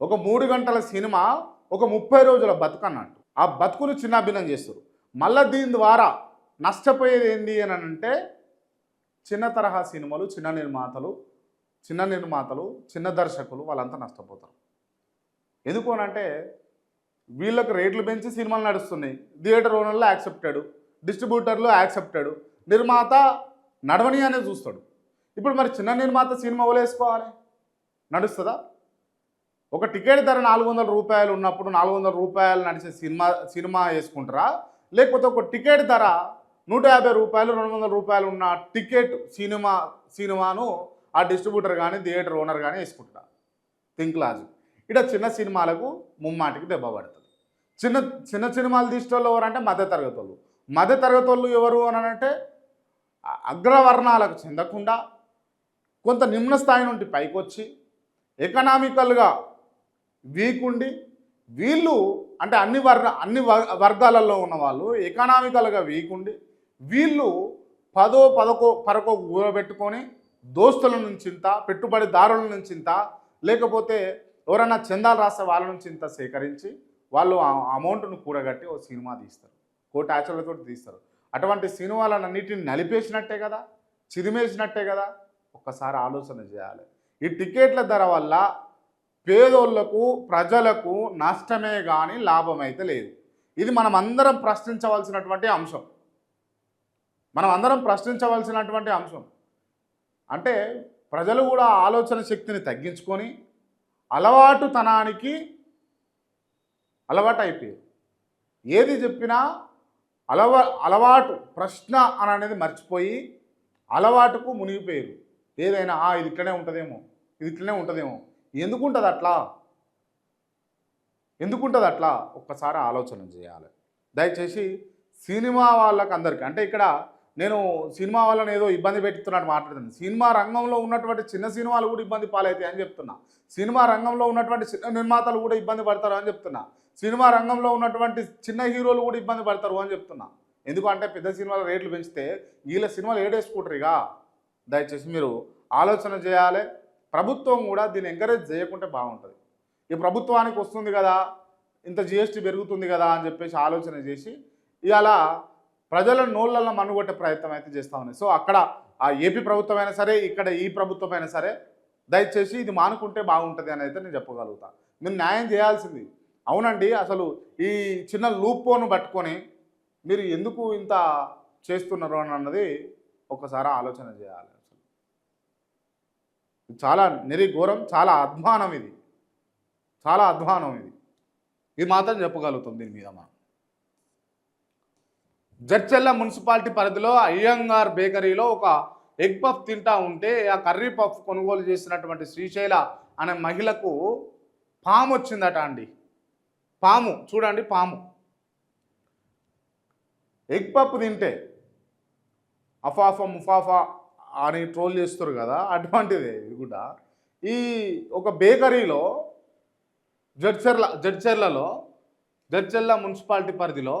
ఒక మూడు గంటల సినిమా ఒక ముప్పై రోజుల బతుకు అన్నట్టు. ఆ బతుకును చిన్నాభిన్నం చేస్తారు. మళ్ళీ దీని ద్వారా నష్టపోయేది ఏంటి అని అంటే చిన్న తరహా సినిమాలు చిన్న నిర్మాతలు చిన్న నిర్మాతలు చిన్న దర్శకులు వాళ్ళంతా నష్టపోతారు. ఎందుకు అంటే వీళ్ళకి రేట్లు పెంచి సినిమాలు నడుస్తున్నాయి. థియేటర్ ఓనర్లు యాక్సెప్టాడు డిస్ట్రిబ్యూటర్లు యాక్సెప్టాడు నిర్మాత నడవని అనేది చూస్తాడు. ఇప్పుడు మరి చిన్న నిర్మాత సినిమా వలేసుకోవాలి నడుస్తుందా? ఒక టికెట్ ధర నాలుగు వందల రూపాయలు ఉన్నప్పుడు నాలుగు వందల రూపాయలు నడిచే సినిమా సినిమా వేసుకుంటారా? లేకపోతే ఒక టికెట్ ధర నూట యాభై రూపాయలు రెండు వందల రూపాయలు ఉన్న టికెట్ సినిమా సినిమాను ఆ డిస్ట్రిబ్యూటర్ కానీ థియేటర్ ఓనర్ కానీ వేసుకుంటారా? Think logic. ఇక్కడ చిన్న సినిమాలకు ముమ్మాటికి దెబ్బ పడుతుంది. చిన్న చిన్న సినిమాలు తీసేటోళ్ళు ఎవరంటే మధ్య తరగతి వాళ్ళు మధ్య తరగతి వాళ్ళు ఎవరు అని అంటే అగ్రవర్ణాలకు చెందకుండా కొంత నిమ్న స్థాయి నుండి పైకొచ్చి ఎకనామికల్గా వీక్ ఉండి వీళ్ళు అంటే అన్ని వర్గ అన్ని వర్గాలలో ఉన్న వాళ్ళు ఎకనామికల్గా వీక్ ఉండి వీళ్ళు పదో పదకో పరకో కూరబెట్టుకొని దోస్తుల నుంచి ఇంత పెట్టుబడిదారుల నుంచి ఇంత లేకపోతే ఎవరైనా చందాలు రాస్తే వాళ్ళ నుంచి ఇంత సేకరించి వాళ్ళు ఆ అమౌంట్ను కూడగట్టి ఓ సినిమా తీస్తారు. కోటి ఆచరణతో తీస్తారు. అటువంటి సినిమాలన్నిటిని నలిపేసినట్టే కదా చిదిమేసినట్టే కదా ఒక్కసారి ఆలోచన చేయాలి. ఈ టికెట్ల ధర వల్ల పేదోళ్ళకు ప్రజలకు నష్టమే కానీ లాభం అయితే లేదు. ఇది మనం అందరం ప్రశ్నించవలసినటువంటి అంశం. మనం అందరం ప్రశ్నించవలసినటువంటి అంశం. అంటే ప్రజలు కూడా ఆలోచన శక్తిని తగ్గించుకొని అలవాటుతనానికి అలవాటు అయిపోయారు ఏది చెప్పినా అలవా అలవాటు ప్రశ్న అని అనేది మర్చిపోయి అలవాటుకు మునిగిపోయారు. ఏదైనా ఇది ఇట్లనే ఉంటుందేమో ఇది ఇట్లనే ఉంటుందేమో ఎందుకుంటుంది అట్లా ఎందుకుంటుంది అట్లా ఒక్కసారి ఆలోచన చేయాలి. దయచేసి సినిమా వాళ్ళకి అందరికీ అంటే ఇక్కడ నేను సినిమా వాళ్ళని ఏదో ఇబ్బంది పెట్టుతున్నట్టు మాట్లాడుతున్నాను. సినిమా రంగంలో ఉన్నటువంటి చిన్న సినిమాలు కూడా ఇబ్బంది పాలవుతాయి అని చెప్తున్నా. సినిమా రంగంలో ఉన్నటువంటి చిన్న నిర్మాతలు కూడా ఇబ్బంది పడతారు అని చెప్తున్నా. సినిమా రంగంలో ఉన్నటువంటి చిన్న హీరోలు కూడా ఇబ్బంది పడతారు అని చెప్తున్నా. ఎందుకంటే పెద్ద సినిమాల రేట్లు పెంచితే వీళ్ళ సినిమాలు ఏడేసుకుంటారు ఇక. దయచేసి మీరు ఆలోచన చేయాలి. ప్రభుత్వం కూడా దీన్ని ఎంకరేజ్ చేయకుంటే బాగుంటుంది. ఈ ప్రభుత్వానికి వస్తుంది కదా ఇంత జిఎస్టీ పెరుగుతుంది కదా అని చెప్పేసి ఆలోచన చేసి ఇవాళ ప్రజల నోళ్ళల్లో మనుగొట్టే ప్రయత్నం అయితే చేస్తూ ఉన్నాయి సో అక్కడ ఆ ఏపీ ప్రభుత్వం అయినా సరే ఇక్కడ ఈ ప్రభుత్వం అయినా సరే దయచేసి ఇది మానుకుంటే బాగుంటుంది అని అయితే నేను చెప్పగలుగుతా. మీరు న్యాయం చేయాల్సింది. అవునండి అసలు ఈ చిన్న లూప్ను పట్టుకొని మీరు ఎందుకు ఇంత చేస్తున్నారు అని అన్నది ఒకసారి ఆలోచన చేయాలి. చాలా నిరిఘోరం చాలా అధ్వానం ఇది. చాలా అధ్వానం ఇది. ఇది మాత్రం చెప్పగలుగుతాం దీని మీద మనం. జడ్చెల్ల మున్సిపాలిటీ పరిధిలో అయ్యంగార్ బేకరీలో ఒక ఎగ్ పఫ్ తింటా ఉంటే ఆ కర్రీ పఫ్ కొనుగోలు చేసినటువంటి శ్రీశైల అనే మహిళకు పాము వచ్చిందట అండి. పాము చూడండి పాము. ఎగ్ పఫ్ తింటే అఫాఫా ముఫాఫా అని ట్రోల్ చేస్తారు కదా అటువంటిదే ఇది కూడా. ఈ ఒక బేకరీలో జడ్చర్ల జడ్చర్లలో జడ్చర్ల మున్సిపాలిటీ పరిధిలో